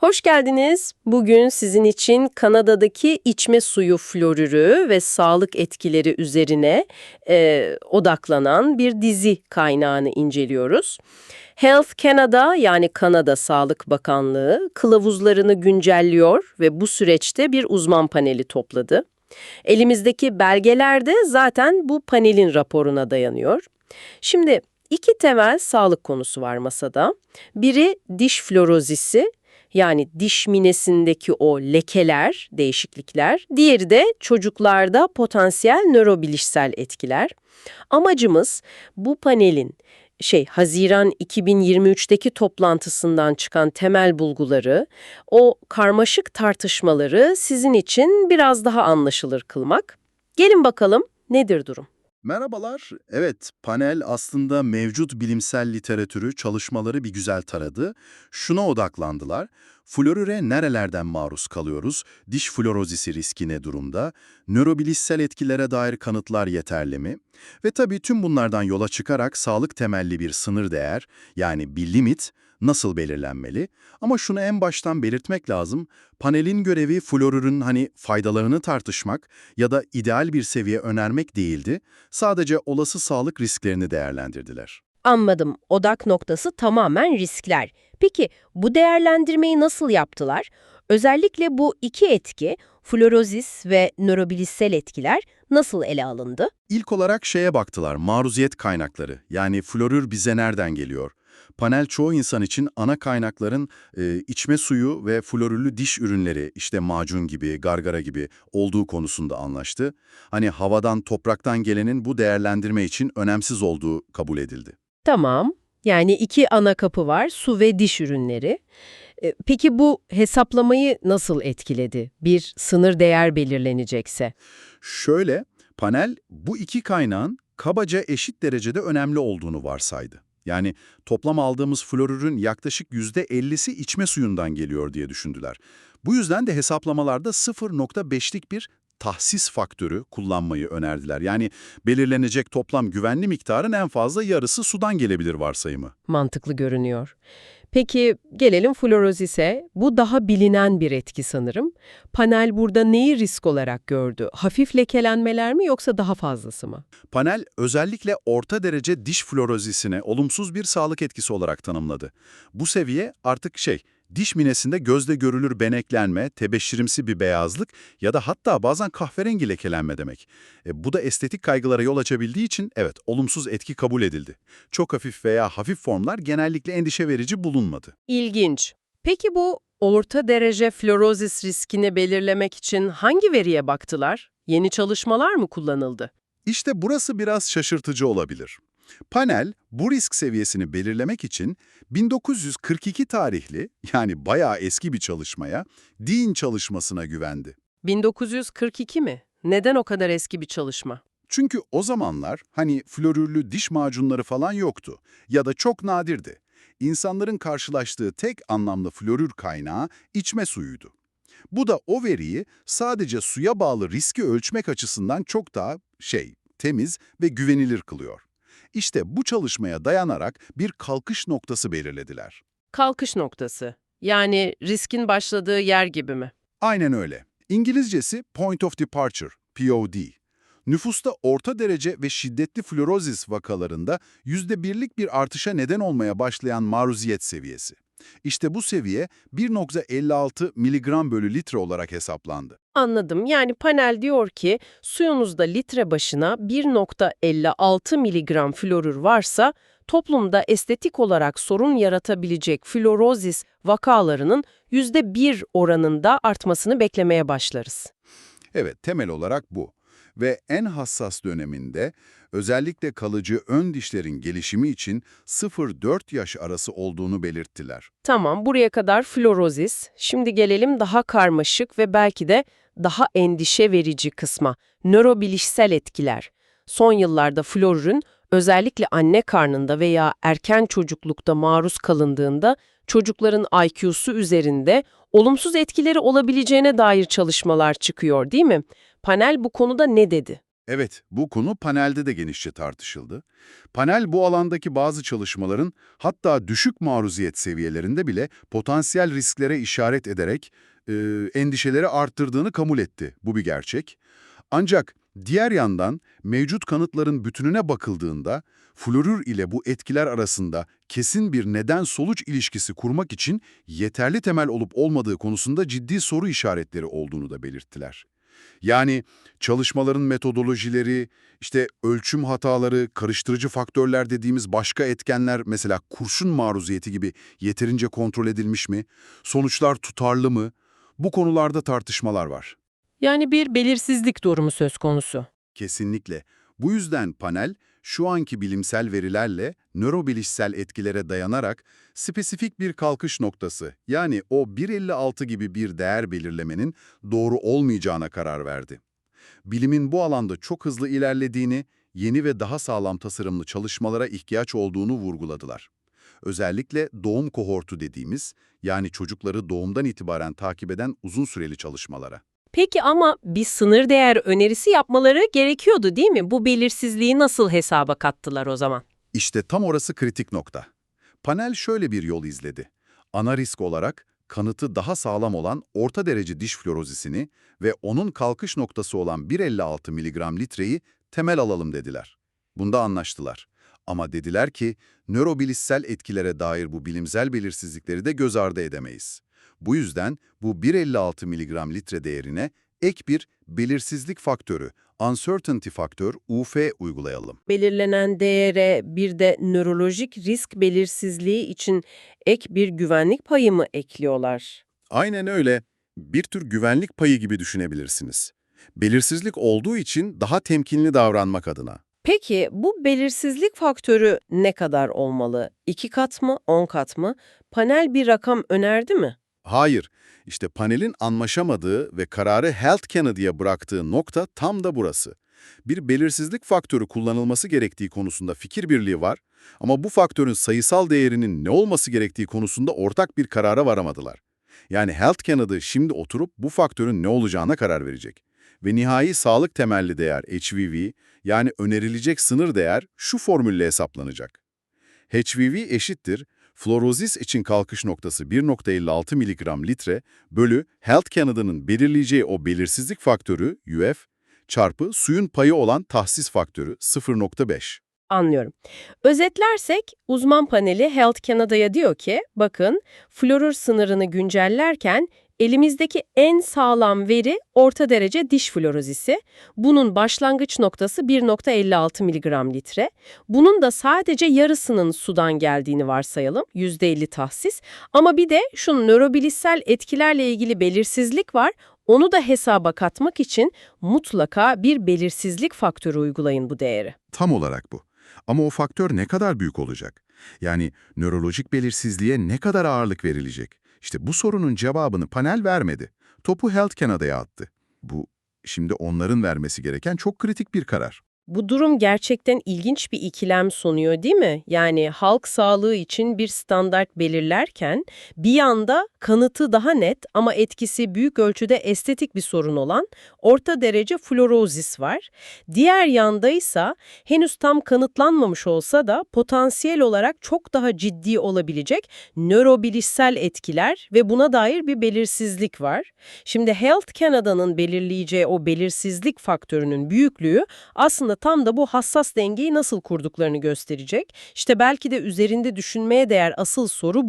Hoş geldiniz. Bugün sizin için Kanada'daki içme suyu florürü ve sağlık etkileri üzerine e, odaklanan bir dizi kaynağını inceliyoruz. Health Canada yani Kanada Sağlık Bakanlığı kılavuzlarını güncelliyor ve bu süreçte bir uzman paneli topladı. Elimizdeki belgeler de zaten bu panelin raporuna dayanıyor. Şimdi iki temel sağlık konusu var masada. Biri diş florozisi yani diş minesindeki o lekeler, değişiklikler. Diğeri de çocuklarda potansiyel nörobilişsel etkiler. Amacımız bu panelin şey Haziran 2023'teki toplantısından çıkan temel bulguları, o karmaşık tartışmaları sizin için biraz daha anlaşılır kılmak. Gelin bakalım nedir durum? Merhabalar. Evet, panel aslında mevcut bilimsel literatürü, çalışmaları bir güzel taradı. Şuna odaklandılar. Florüre nerelerden maruz kalıyoruz? Diş florozisi riski ne durumda? Nörobilişsel etkilere dair kanıtlar yeterli mi? Ve tabii tüm bunlardan yola çıkarak sağlık temelli bir sınır değer, yani bir limit, nasıl belirlenmeli? Ama şunu en baştan belirtmek lazım. Panelin görevi florürün hani faydalarını tartışmak ya da ideal bir seviye önermek değildi. Sadece olası sağlık risklerini değerlendirdiler. Anladım. Odak noktası tamamen riskler. Peki bu değerlendirmeyi nasıl yaptılar? Özellikle bu iki etki, florozis ve nörobilişsel etkiler nasıl ele alındı? İlk olarak şeye baktılar, maruziyet kaynakları. Yani florür bize nereden geliyor? Panel çoğu insan için ana kaynakların e, içme suyu ve florürlü diş ürünleri, işte macun gibi, gargara gibi olduğu konusunda anlaştı. Hani havadan, topraktan gelenin bu değerlendirme için önemsiz olduğu kabul edildi. Tamam. Yani iki ana kapı var, su ve diş ürünleri. E, Peki bu hesaplamayı nasıl etkiledi? Bir sınır değer belirlenecekse. Şöyle, panel bu iki kaynağın kabaca eşit derecede önemli olduğunu varsaydı. Yani toplam aldığımız florürün yaklaşık %50'si içme suyundan geliyor diye düşündüler. Bu yüzden de hesaplamalarda 0.5'lik bir tahsis faktörü kullanmayı önerdiler. Yani belirlenecek toplam güvenli miktarın en fazla yarısı sudan gelebilir varsayımı. Mantıklı görünüyor. Peki gelelim florozise. Bu daha bilinen bir etki sanırım. Panel burada neyi risk olarak gördü? Hafif lekelenmeler mi yoksa daha fazlası mı? Panel özellikle orta derece diş florozisine olumsuz bir sağlık etkisi olarak tanımladı. Bu seviye artık şey, diş minesinde gözle görülür beneklenme, tebeşirimsi bir beyazlık ya da hatta bazen kahverengi lekelenme demek. E, bu da estetik kaygılara yol açabildiği için evet olumsuz etki kabul edildi. Çok hafif veya hafif formlar genellikle endişe verici bulunmadı. İlginç. Peki bu orta derece florozis riskini belirlemek için hangi veriye baktılar? Yeni çalışmalar mı kullanıldı? İşte burası biraz şaşırtıcı olabilir. Panel, bu risk seviyesini belirlemek için 1942 tarihli, yani bayağı eski bir çalışmaya, Dean çalışmasına güvendi. 1942 mi? Neden o kadar eski bir çalışma? Çünkü o zamanlar hani florürlü diş macunları falan yoktu ya da çok nadirdi. İnsanların karşılaştığı tek anlamlı florür kaynağı içme suyuydu. Bu da o veriyi sadece suya bağlı riski ölçmek açısından çok daha şey, temiz ve güvenilir kılıyor. İşte bu çalışmaya dayanarak bir kalkış noktası belirlediler. Kalkış noktası. Yani riskin başladığı yer gibi mi? Aynen öyle. İngilizcesi Point of Departure, POD. Nüfusta orta derece ve şiddetli florozis vakalarında %1'lik bir artışa neden olmaya başlayan maruziyet seviyesi. İşte bu seviye 1.56 mg bölü litre olarak hesaplandı. Anladım. Yani panel diyor ki suyunuzda litre başına 1.56 miligram florür varsa toplumda estetik olarak sorun yaratabilecek florozis vakalarının %1 oranında artmasını beklemeye başlarız. Evet, temel olarak bu. Ve en hassas döneminde özellikle kalıcı ön dişlerin gelişimi için 0-4 yaş arası olduğunu belirttiler. Tamam, buraya kadar florozis. Şimdi gelelim daha karmaşık ve belki de daha endişe verici kısma. Nörobilişsel etkiler. Son yıllarda florürün özellikle anne karnında veya erken çocuklukta maruz kalındığında çocukların IQ'su üzerinde olumsuz etkileri olabileceğine dair çalışmalar çıkıyor değil mi? Panel bu konuda ne dedi? Evet, bu konu panelde de genişçe tartışıldı. Panel bu alandaki bazı çalışmaların hatta düşük maruziyet seviyelerinde bile potansiyel risklere işaret ederek e, endişeleri arttırdığını kabul etti. Bu bir gerçek. Ancak diğer yandan mevcut kanıtların bütününe bakıldığında florür ile bu etkiler arasında kesin bir neden-sonuç ilişkisi kurmak için yeterli temel olup olmadığı konusunda ciddi soru işaretleri olduğunu da belirttiler. Yani çalışmaların metodolojileri, işte ölçüm hataları, karıştırıcı faktörler dediğimiz başka etkenler mesela kurşun maruziyeti gibi yeterince kontrol edilmiş mi? Sonuçlar tutarlı mı? Bu konularda tartışmalar var. Yani bir belirsizlik durumu söz konusu. Kesinlikle. Bu yüzden panel şu anki bilimsel verilerle nörobilişsel etkilere dayanarak spesifik bir kalkış noktası yani o 1.56 gibi bir değer belirlemenin doğru olmayacağına karar verdi. Bilimin bu alanda çok hızlı ilerlediğini, yeni ve daha sağlam tasarımlı çalışmalara ihtiyaç olduğunu vurguladılar. Özellikle doğum kohortu dediğimiz yani çocukları doğumdan itibaren takip eden uzun süreli çalışmalara. Peki ama bir sınır değer önerisi yapmaları gerekiyordu değil mi? Bu belirsizliği nasıl hesaba kattılar o zaman? İşte tam orası kritik nokta. Panel şöyle bir yol izledi. Ana risk olarak kanıtı daha sağlam olan orta derece diş florozisini ve onun kalkış noktası olan 1.56 mg litreyi temel alalım dediler. Bunda anlaştılar. Ama dediler ki nörobilişsel etkilere dair bu bilimsel belirsizlikleri de göz ardı edemeyiz. Bu yüzden bu 1.56 mg litre değerine ek bir belirsizlik faktörü, uncertainty faktör UF uygulayalım. Belirlenen değere bir de nörolojik risk belirsizliği için ek bir güvenlik payı mı ekliyorlar? Aynen öyle. Bir tür güvenlik payı gibi düşünebilirsiniz. Belirsizlik olduğu için daha temkinli davranmak adına. Peki bu belirsizlik faktörü ne kadar olmalı? 2 kat mı, 10 kat mı? Panel bir rakam önerdi mi? Hayır, işte panelin anlaşamadığı ve kararı Health Kennedy'ye bıraktığı nokta tam da burası. Bir belirsizlik faktörü kullanılması gerektiği konusunda fikir birliği var ama bu faktörün sayısal değerinin ne olması gerektiği konusunda ortak bir karara varamadılar. Yani Health Kennedy şimdi oturup bu faktörün ne olacağına karar verecek. Ve nihai sağlık temelli değer HVV yani önerilecek sınır değer şu formülle hesaplanacak. HVV eşittir Florozis için kalkış noktası 1.56 mg litre bölü Health Canada'nın belirleyeceği o belirsizlik faktörü UF çarpı suyun payı olan tahsis faktörü 0.5. Anlıyorum. Özetlersek uzman paneli Health Canada'ya diyor ki, bakın florür sınırını güncellerken elimizdeki en sağlam veri orta derece diş florozisi. Bunun başlangıç noktası 1.56 mg litre. Bunun da sadece yarısının sudan geldiğini varsayalım, %50 tahsis. Ama bir de şu nörobilişsel etkilerle ilgili belirsizlik var. Onu da hesaba katmak için mutlaka bir belirsizlik faktörü uygulayın bu değeri. Tam olarak bu. Ama o faktör ne kadar büyük olacak? Yani nörolojik belirsizliğe ne kadar ağırlık verilecek? İşte bu sorunun cevabını panel vermedi. Topu Health Canada'ya attı. Bu şimdi onların vermesi gereken çok kritik bir karar. Bu durum gerçekten ilginç bir ikilem sunuyor değil mi? Yani halk sağlığı için bir standart belirlerken bir yanda kanıtı daha net ama etkisi büyük ölçüde estetik bir sorun olan orta derece florozis var. Diğer yanda ise henüz tam kanıtlanmamış olsa da potansiyel olarak çok daha ciddi olabilecek nörobilişsel etkiler ve buna dair bir belirsizlik var. Şimdi Health Canada'nın belirleyeceği o belirsizlik faktörünün büyüklüğü aslında tam da bu hassas dengeyi nasıl kurduklarını gösterecek. İşte belki de üzerinde düşünmeye değer asıl soru bu.